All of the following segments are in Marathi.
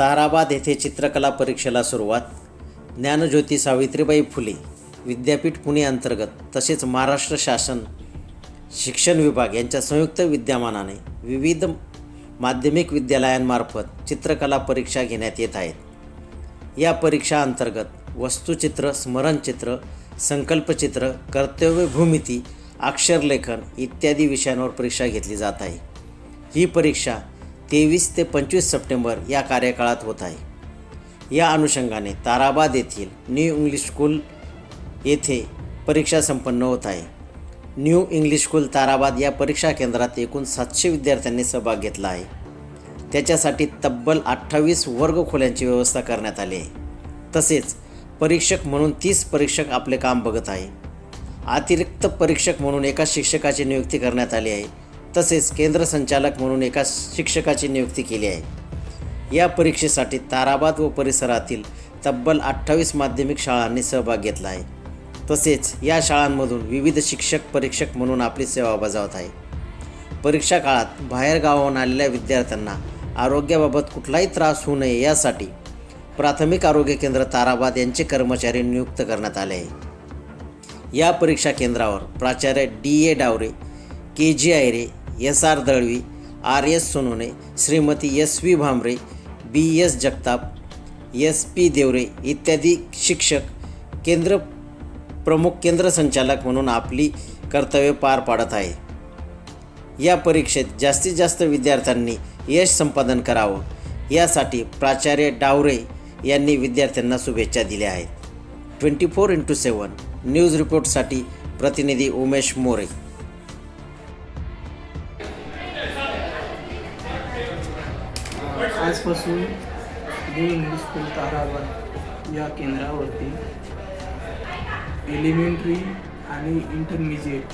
ताराबाद येथे चित्रकला परीक्षेला सुरुवात. ज्ञानज्योती सावित्रीबाई फुले विद्यापीठ पुणे अंतर्गत तसेच महाराष्ट्र शासन शिक्षण विभाग यांच्या संयुक्त विद्यमानाने विविध माध्यमिक विद्यालयांमार्फत चित्रकला परीक्षा घेण्यात येत आहेत. या परीक्षा अंतर्गत वस्तुचित्र स्मरणचित्र संकल्पचित्र कर्तव्य भूमिती अक्षरलेखन इत्यादी विषयांवर परीक्षा घेतली जात आहे. ही परीक्षा तेवीस ते पंचवीस सप्टेंबर या कार्यकाळात होत आहे. या अनुषंगाने ताराबाद येथील न्यू इंग्लिश स्कूल येथे परीक्षा संपन्न होत आहे. न्यू इंग्लिश स्कूल ताराबाद या परीक्षा केंद्रात एकूण सातशे विद्यार्थ्यांनी सहभाग घेतला आहे. त्याच्यासाठी तब्बल अठ्ठावीस वर्गखोल्यांची व्यवस्था करण्यात आली आहे. तसेच परीक्षक म्हणून तीस परीक्षक आपले काम बघत आहे. अतिरिक्त परीक्षक म्हणून एका शिक्षकाची नियुक्ती करण्यात आली आहे. तसेच केंद्र संचालक म्हणून एका शिक्षकाची नियुक्ती केली आहे. या परीक्षेसाठी ताराबाद व परिसरातील तब्बल अठ्ठावीस माध्यमिक शाळांनी सहभाग घेतला आहे. तसेच या शाळांमधून विविध शिक्षक परीक्षक म्हणून आपली सेवा बजावत आहे. परीक्षा काळात बाहेर गावाहून आलेल्या विद्यार्थ्यांना आरोग्याबाबत कुठलाही त्रास होऊ नये यासाठी प्राथमिक आरोग्य केंद्र ताराबाद यांचे कर्मचारी नियुक्त करण्यात आले आहे. या परीक्षा केंद्रावर प्राचार्य D A Davare K G Aayre S R Dalvi R S Sonone Shrimati S V Bhambare B S Jagtap S P Deore इत्यादी शिक्षक केंद्र प्रमुख केंद्र संचालक म्हणून आपली कर्तव्य पार पाडत आहे. या परीक्षेत जास्तीत जास्त विद्यार्थ्यांनी यश संपादन करावं यासाठी प्राचार्य डावरे यांनी विद्यार्थ्यांना शुभेच्छा दिल्या आहेत. Twenty four into seven news रिपोर्टसाठी प्रतिनिधी उमेश मोरे. आजपासून न्यू इंग्लिश स्कूल ताराबाद या केंद्रावरती एलिमेंटरी आणि इंटरमिजिएट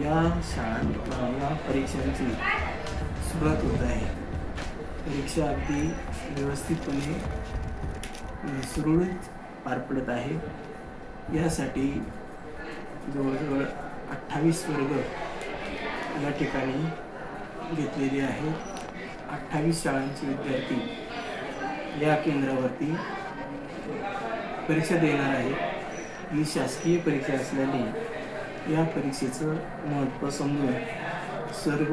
या शाळा या परीक्षांची सुरुवात होत आहे. परीक्षा अगदी व्यवस्थितपणे सुरळीत पार पडत आहे. यासाठी जवळजवळ अठ्ठावीस वर्ग या ठिकाणी घेतलेले आहेत. अठ्ठावीस शाळांचे विद्यार्थी या केंद्रावरती परीक्षा देणार आहेत. ही शासकीय परीक्षा असल्याने या परीक्षेचं महत्त्व समजून सर्व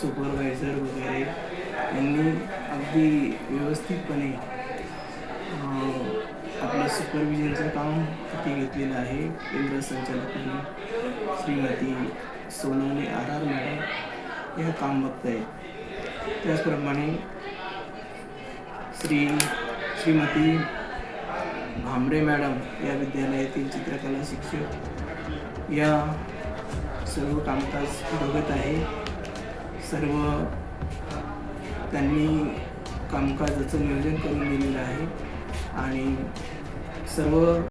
सुपरवायझर वगैरे यांनी अगदी व्यवस्थितपणे आपलं सुपरविजनचं काम हाती घेतलेलं आहे. केंद्र संचालकांनी Shrimati Sonawane R R madam हे काम बघत आहेत त्याचप्रमाणे श्री श्रीमती भांबरे मॅडम या विद्यालयातील चित्रकला शिक्षक या सर्व कामकाज बघत आहे. सर्व त्यांनी कामकाजाचं नियोजन करून दिलेलं आहे. आणि सर्व